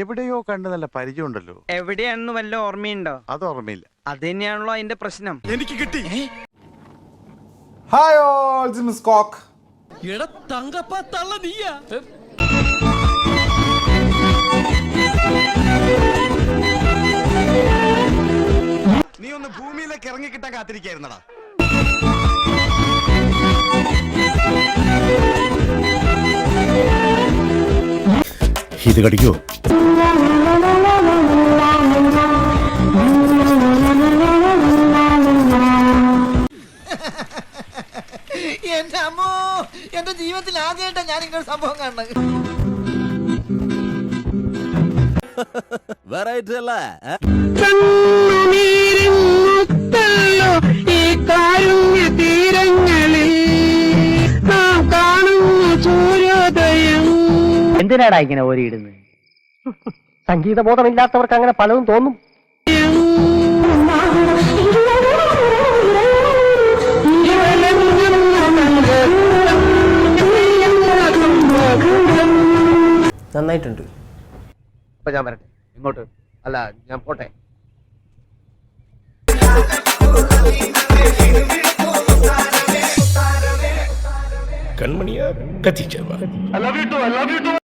എവിടെയോ കണ്ട് നല്ല പരിചയമുണ്ടല്ലോ. എവിടെയാണെന്ന് വല്ല ഓർമ്മയുണ്ടോ? അത് ഓർമ്മയില്ല. അത് തന്നെയാണല്ലോ അതിന്റെ പ്രശ്നം. ഹായ് ഓൾ മിസ് കോക്ക് എടാ തങ്കപ്പ തള്ള നീയാ. നീ ഒന്ന് ഭൂമിയിലേക്ക് ഇറങ്ങിക്കിട്ടാൻ കാത്തിരിക്കായിരുന്നടാ. ഇത് കടിക്കോ. എന്റെ അമ്മോ എന്റെ ജീവിതത്തിൽ ആദ്യമായിട്ടാ ഞാൻ ഇങ്ങനെ സംഭവം കാണുന്നത്. വെറൈറ്റി അല്ലേ? എന്തിനാടാ ഇങ്ങനെ ഓരിയിടുന്നത്? സംഗീത ബോധമില്ലാത്തവർക്ക് അങ്ങനെ പലതും തോന്നും. നന്നായിട്ടുണ്ട്. അപ്പൊ ഞാൻ വരട്ടെ. ഇങ്ങോട്ട്. അല്ല ഞാൻ പോട്ടെ. കൺമണിയാ കത്തിച്ചേർവാ